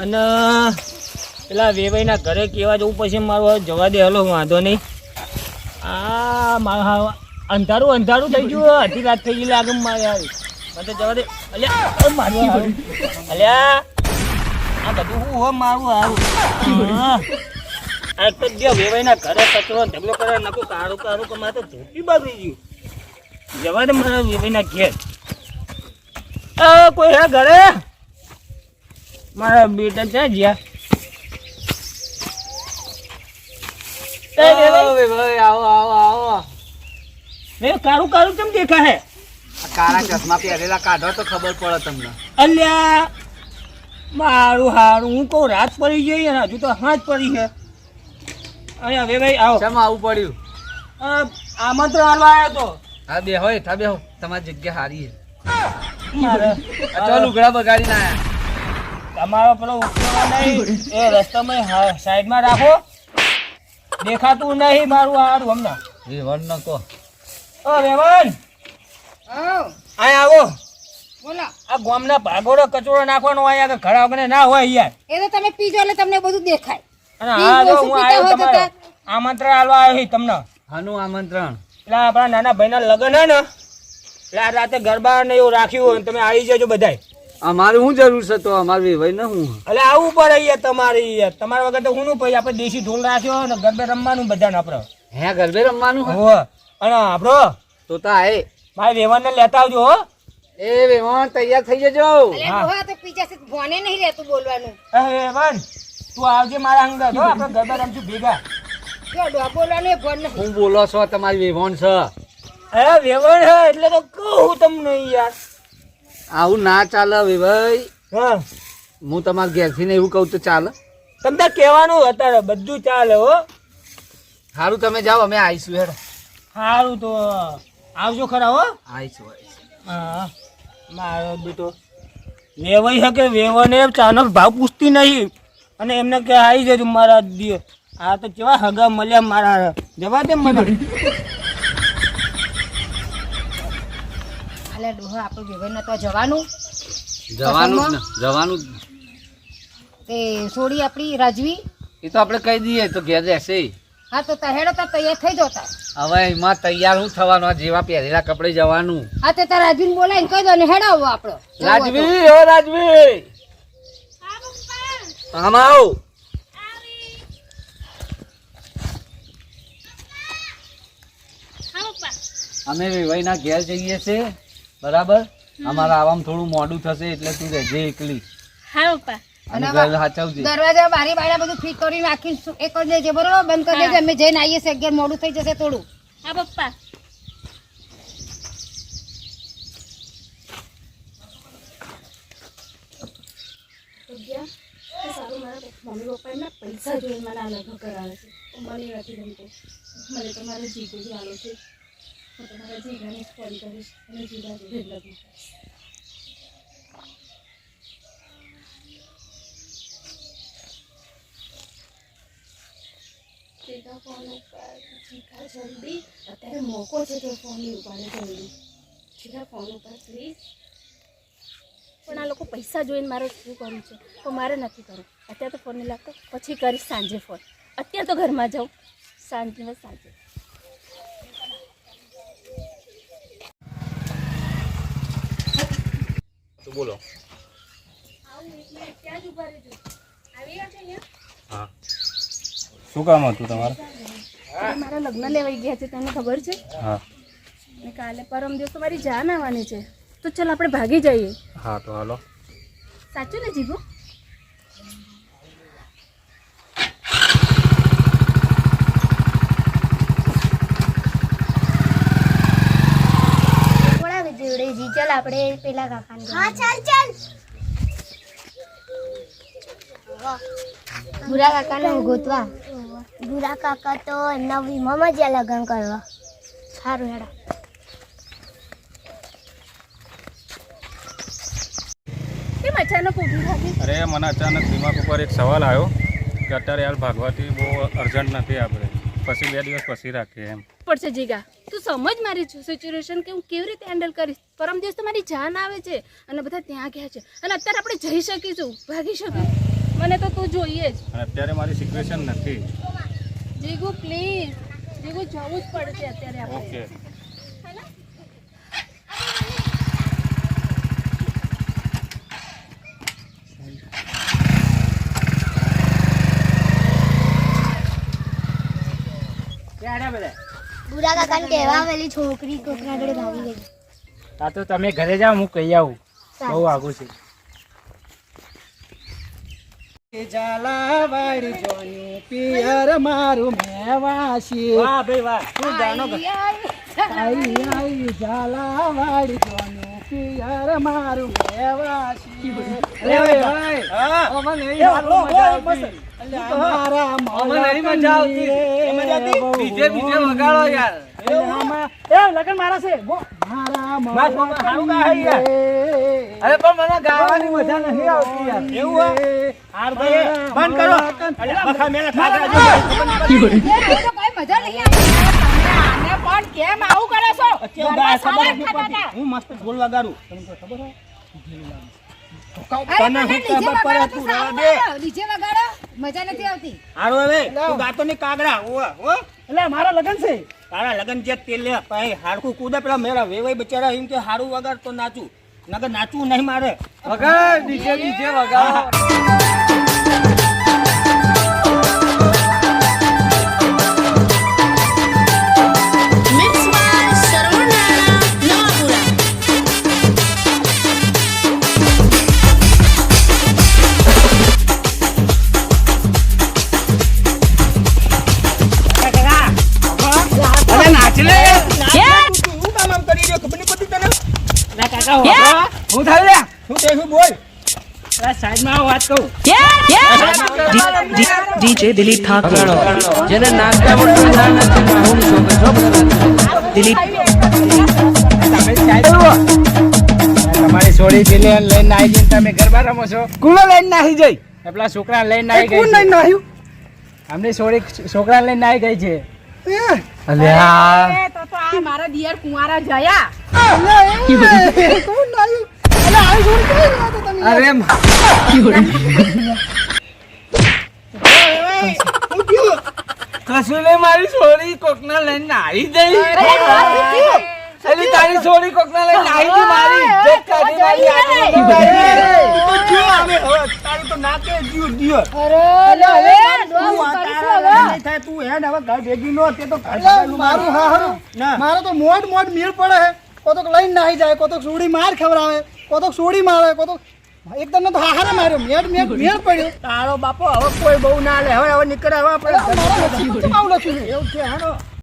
અને પેલા વેવાઈના ઘરે કેવા જવું પછી મારું જવા દે, હલો, વાંધો નહીં. આ મારા અંધારું અંધારું થઈ ગયું અડધી રાત થઈ ગઈ લાગે મારે મને જવા દે. અલ્યા મારું અલ્યા. આ બધું હું હો મારું હારું. આ તો જે વેવાઈના ઘરે કચરો ઢગલો કરે નકું કાળું કાળું કે મારે તો ધોતી બાંધી ગયું જવા દે મારા વેવાઈના ઘેર. કોઈ હે ઘરે? મારા બેટા છે આવો આવો આવો. એ કાળું કાળું કેમ દેખા હે? કાળા ચશ્મા પહેરેલા કાઢો તો ખબર પડે તમને. અલ્યા મારું હારું હું કહું રાત પડી ગઈ ને હજુ તો હાથ પડી છે. અહીંયા વેવાઈ આવો. શેમાં આવું પડ્યું? આમંત્રણ આલવા આવ્યો તો. હા બે હોય થા બે હો. તમારી જગ્યા સારી છે. મારે. આ બગાડી ના તમારો પેલો નહીં એ રસ્તામાં સાઈડમાં રાખો. દેખાતું નહીં મારું હારું હમણાં વિવન ન કહો. ઓ રેવન આય આવો. બોલો. આ ગામના ભાગોડો કચરો નાખવાનો હોય આગળ ઘડા વગર ના હોય યાર. એ તો તમે પીજો એટલે તમને બધું દેખાય. અને હા જો હું આવ્યો તમારે. આમંત્રણ આલવા આવ્યો છું તમને. હાનું આમંત્રણ. એટલે આપણા નાના ભાઈના લગ્ન હે ને એટલે આ રાતે ગરબા ને એવું રાખ્યું હોય તમે આવી જજો બધાય. અમારે શું જરૂર છે તો અમારે ભાઈ ને હું. એટલે આવવું પડે યાર તમારે યાર. તમારા વગર તો હું નું ભાઈ આપણે દેશી ઢોલ રાખ્યો ને ગરબે રમવાનું બધાને આપણે. હે ગરબે રમવાનું હો હોવે. અને આપણો તો તા આય મારા વેવાનને લેતા આવજો હો. એ વેવાણ તૈયાર થઈ જજો. હા. તો પીજા છે ભોને નહીં રહેતું બોલવાનું. એ વેવાન તું આવજે મારા અંદર હો આપણે ગરબા રમશું ભેગા. જો ડો બોલવાનું એ ભોન નહીં. હું બોલો છો તમારી વેવાણ છે? હે વેવાણ હે એટલે તો કહું તમને યાર. આવું ના ચાલે વિભાઈ હા. હું તમારા ઘેરથી ને એવું કહું તો ચાલે. તમને કહેવાનું અત્યારે બધું ચાલે હો. સારું તમે જાઓ અમે આવીશું હેડ. સારું તો આવજો ખરા હો. આવીશું આવીશું. હા. મારો બેટો. વેવાઈ શકે વેવાને ચાનો ભાવ પૂછતી નહીં. અને એમને કે આવી જજો મારા દિયો આ તો કેવા હગા મળ્યા મારા. જવા દે મને. એટલે ડોહા આપણું વિભાઈ તો જવાનું. જવાનું જવાનું તે સોડી આપણી રાજવી. એ તો આપણે કહી દઈએ તો ઘેર રહેશે. હા તો તહેડો તો તૈયાર થઈ જતા હવે એમાં તૈયાર હું થવાનું? જેવા પહેરેલા કપડે જવાનું. હા તે તારા રાજવીને બોલાવીને કહી દો ને હેડાવો આપણો. રાજવી હો રાજવી. આમ આવ. અમે વેવાઈના ઘેર જઈએ છે બરાબર? અમારા આવામાં થોડું મોડું થશે એટલે તું રહેજે એકલી. હા પપ્પા. દરવાજા બારી બારા બધું ફિટ કરી નાખી એ કરી દેજે બરોબર? બંધ કરી દેજે અમે જઈને આવીએ છીએ અગિયાર મોડું થઈ જશે થોડું. હા પપ્પા. મમ્મી પપ્પા એમના પૈસા જોઈને મને આ લગ્ન કરાવે છે મને નથી ગમતું મને તમારે જીગો જ આવે છે તમારા જીગાને ફોન કરીશ અને જીગા જોડે લગ્ન કરીશ જીગા ફોન ઉપર જલ્દી અત્યારે મોકો છે તો ફોન ઉપાડે જલ્દી જીગા ફોન ઉપર પ્લીઝ પણ આ લોકો પૈસા જોઈને મારે શું કરવું છે? તો મારે નથી કરવું. અત્યારે તો ફોન નહીં લાગતો. પછી કરીશ સાંજે ફોન. અત્યારે તો ઘરમાં જાઉં. સાંજે સાંજે. બોલો. ત્યાં જ ઊભા રહેજો. આવી ગયા છે અહીંયા? હા. શું કામ હતું તમારે? મારા લગ્ન લેવાઈ ગયા છે તમને ખબર છે? હા. કાલે પરમ દિવસ તો મારી જાન આવવાની છે. તો ચાલ આપણે ભાગી જઈએ. હા તો હાલો. સાચું ને જીગુ ચાલ આપણે પેલા કાકાને હા ચાલ ચાલ. ભૂરા કાકાને ગોતવા ભૂરા કાકા તો નવી મમજિયા લગ્ન કરવા. સારું હેડા. અરે મને અચાનક દિમાગ ઉપર એક સવાલ આવ્યો કે અત્યારે હાલ ભાગવાથી બહુ અર્જન્ટ નથી આપણે. પછી બે દિવસ પછી રાખીએ એમ. પડશે જીગા. તું સમજ મારી સિચ્યુએશન કે હું કેવી રીતે હેન્ડલ કરીશ? પરમ દિવસ તો મારી જાન આવે છે અને બધા ત્યાં ગયા છે. અને અત્યારે આપણે જઈ શકીશું ભાગી શકીશું. મને તો તું જોઈએ જ. અત્યારે મારી સિચ્યુએશન નથી. જીગુ પ્લીઝ જીગુ જવું જ પડશે અત્યારે ઓકે બુરા કાકાને કહેવા આવેલી છોકરી કોકના આગળ ભાગી ગઈ. આ તો તમે ઘરે જાઓ હું કહી આવું. બહુ આગું છે. પિયર મારું મેવાસી વાહ ભાઈ વાહ. શું જાણો આઈ આઈ ઝાલાવાડી જોયું પિયર મારું મેવાસી અરે ભાઈ મજા આવતી. બીજે વગાડો યાર. એ લગન મારા છે અરે પણ મને ગાવાની મજા નથી આવતી યાર. એવું હાર ભાઈ બંધ કરો. બખા મેલા ખાધા જો. એ તો કઈ મજા નહીં આવી. પણ કેમ આવું કરે છો. હું મસ્ત ઢોલ વગાડું ખબર પડે? તું તો દે. ડીજે વગાડો મજા નથી આવતી. હારું હવે તું ગાતો ની કાગડા. ઓ હો. એટલે મારા લગન છે. તારા લગન જે તેલ લે પછી હાડકું કૂદે પેલા મેરા વેવાઈ બચારા એમ કે હારું વગર તો નાચું. નગર નાચવું નહીં મારે. વગર ડીજે બીજે વગાડો. હું થાય તે શું બોલ DJ Dilip Thakur. જેને નાચતા આવડતું ના નથી હું. તમારી છોડી લઈને આવી જઈને તમે ગરબા રમો છો કુલો લઈને નાહી જઈ પેલા છોકરા લઈને આવી કોણ ગઈ લઈને છોડી છોકરા લઈને આવી ગઈ છે અલ્યા તો તો આ મારા દિયર કુંવારા જયા અરે કશું નહીં મારી છોડી કોકના લઈને નાહી જઈ અલી તારી છોડી કોકના લઈને નાહી ગઈ મારી ઇજ્જત કાઢી તારું તો નાકે જીવ દિયો અરે હવે તું હેડ હવે ઘર ભેગી નો તે તો ઘર મારું હા મારો તો મોડ મોડ મેળ પડે. હે કોતોક લઈને નાહી જાય કોતોક સુડી માર ખવડાવે કોતોક સુડી મારે કોતોક એકદમ તો હારે માર્યો મેડ મેડ મેડ પડ્યો. તારો બાપો હવે કોઈ બહુ ના લે હવે હવે નીકળે હવે આપણે? એવું છે હાનો